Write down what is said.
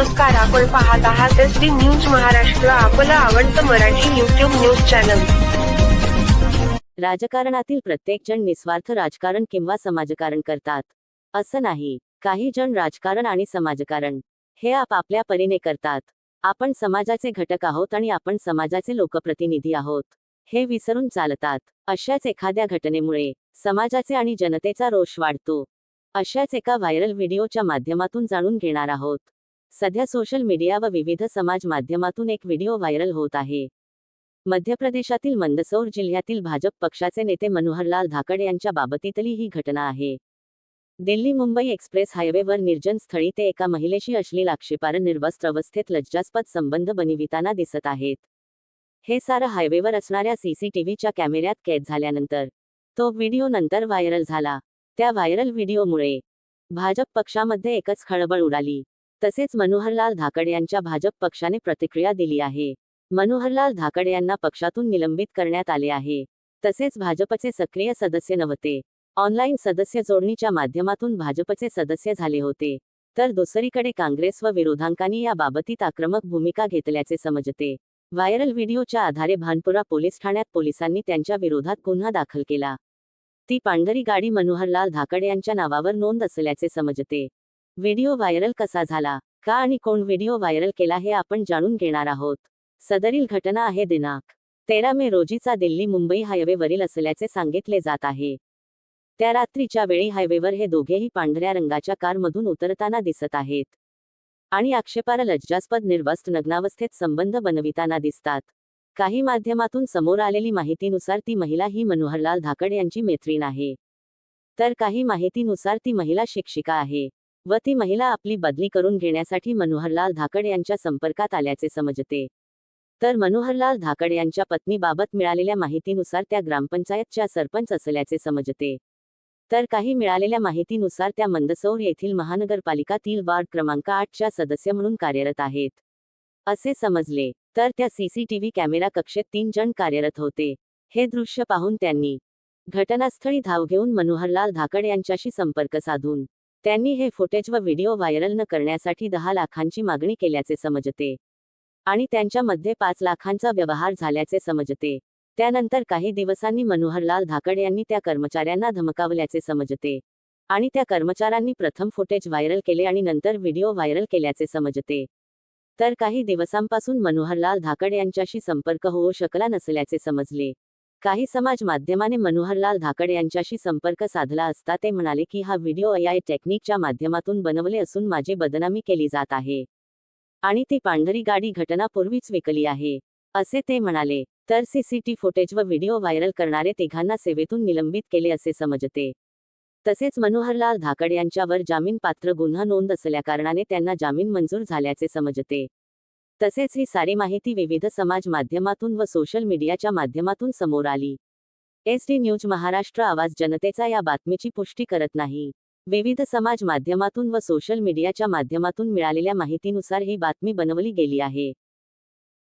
नमस्कार आपण पाहत आहात एस डी न्यूज महाराष्ट्र आपलं आवडतं मराठी युट्यूब न्यूज चॅनल. राजकारणातील प्रत्येक जण निस्वार्थ राजकारण किंवा समाजकारण करतात. असं नाही काही जण राजकारण आणि समाजकारण. हे आपापल्या परीने करतात. आपण समाजाचे घटक आहोत आणि आपण समाजाचे लोकप्रतिनिधी आहोत. हे विसरून चालतात. अशाच एखाद्या घटनेमुळे समाजाचे आणि जनतेचा रोष वाढतो. अशाच एका व्हायरल व्हिडिओच्या माध्यमातून जाणून घेणार आहोत. सध्या सोशल मीडिया व विविध समाज माध्यमातून एक व्हिडिओ व्हायरल होत आहे. मध्य प्रदेशातील मंदसौर जिल्ह्यातील भाजप पक्षाचे नेते मनोहरलाल धाकड यांच्या बाबतीतली ही घटना आहे. दिल्ली मुंबई एक्सप्रेस हायवेवर निर्जन स्थळी ते एका महिलेशी अश्लील आक्षेपार्ह निर्वस्त्र अवस्थेत लज्जास्पद संबंध बनविताना दिसत आहेत. हे सारं हायवेवर असणाऱ्या सीसीटीव्हीच्या कॅमेऱ्यात कैद झाल्यानंतर तो व्हिडिओ नंतर व्हायरल झाला. त्या व्हायरल व्हिडिओमुळे भाजप पक्षामध्ये एकच खळबळ उडाली. तसेच मनोहरलाल धाकड यांच्या भाजप पक्षाने प्रतिक्रिया दिली आहे. मनोहरलाल धाकड यांना पक्षातून निलंबित करण्यात आले आहे. तसेच भाजपचे सक्रिय सदस्य नव्हते. ऑनलाईन सदस्य जोडणीच्या माध्यमातून भाजपचे सदस्य झाले होते. तर दुसरीकडे काँग्रेस व विरोधांकांनी या बाबतीत आक्रमक भूमिका घेतल्याचे समजते. व्हायरल व्हिडिओच्या आधारे भानपुरा पोलीस ठाण्यात पोलिसांनी त्यांच्या विरोधात गुन्हा दाखल केला. ती पांढरी गाडी मनोहरलाल धाकड यांच्या नावावर नोंद असल्याचे समजते. व्हिडिओ व्हायरल कसा झाला? का आणि कोण व्हिडिओ व्हायरल केला हे आपण जाणून घेणार आहोत. सदरील घटना आहे दिनांक तेरा मे रोजीचा दिल्ली मुंबई हायवेवरील असल्याचे सांगितले जात आहे. त्या रात्रीच्या वेळी हायवेवर हे दोघेही पांढऱ्या रंगाच्या कारमधून उतरताना दिसत आहेत. आणि आक्षेपार लज्जास्पद निर्वस्त नग्नावस्थेत संबंध बनविताना दिसतात. काही माध्यमातून समोर आलेली माहितीनुसार ती महिला ही मनोहरलाल धाकड यांची मैत्रीण आहे. तर काही माहितीनुसार ती महिला शिक्षिका आहे. व ती महिला आपली बदली करून घेण्यासाठी मनोहरलाल धाकड यांच्या संपर्कात आल्याचे समजते. तर मनोहरलाल धाकड यांच्या पत्नीबाबत मिळालेल्या माहितीनुसार त्या ग्रामपंचायतच्या सरपंच असल्याचे समजते. तर काही मिळालेल्या माहितीनुसार त्या मंदसौर येथील महानगरपालिकातील वार्ड क्रमांक आठच्या सदस्य म्हणून कार्यरत आहेत. असे समजले तर त्या सीसीटीव्ही कॅमेरा कक्षेत तीन जण कार्यरत होते. हे दृश्य पाहून त्यांनी घटनास्थळी धाव घेऊन मनोहरलाल धाकड यांच्याशी संपर्क साधून त्यांनी हे फुटेज व व्हिडिओ व्हायरल न करण्यासाठी दहा लाखांची मागणी केल्याचे समजते. आणि त्यांच्यामध्ये पाच लाखांचा व्यवहार झाल्याचे समजते. त्यानंतर काही दिवसांनी मनोहरलाल धाकड यांनी त्या कर्मचाऱ्यांना धमकावल्याचे समजते. आणि त्या कर्मचाऱ्यांनी प्रथम फुटेज व्हायरल केले आणि नंतर व्हिडिओ व्हायरल केल्याचे समजते. तर काही दिवसांपासून मनोहरलाल धाकड यांच्याशी संपर्क होऊ शकला नसल्याचे समजले. काही समाज माध्यमाने मनोहरलाल धाकड यांच्याशी संपर्क साधला असता ते म्हणाले की हा व्हिडिओ आय टेक्निकच्या माध्यमातून बनवले असून माझी बदनामी केली जात आहे. आणि ती पांढरी गाडी घटनापूर्वीच विकली आहे. असे ते म्हणाले. तर सीसीटी फुटेज व व्हिडिओ व्हायरल करणारे तिघांना सेवेतून निलंबित केले असे समजते. तसेच मनोहरलाल धाकड यांच्यावर जामीन पात्र गुन्हा नोंद असल्याकारणाने त्यांना जामीन मंजूर झाल्याचे समजते. तसेच ही सारी माहिती विविध समाज माध्यमातून व सोशल मीडियाच्या माध्यमातून समोर आली. एस डी न्यूज महाराष्ट्र आवाज जनतेचा या बातमीची पुष्टी करत नाही. विविध समाज माध्यमातून व सोशल मीडियाच्या माध्यमातून मिळालेल्या माहितीनुसार ही बातमी बनवली गेली आहे.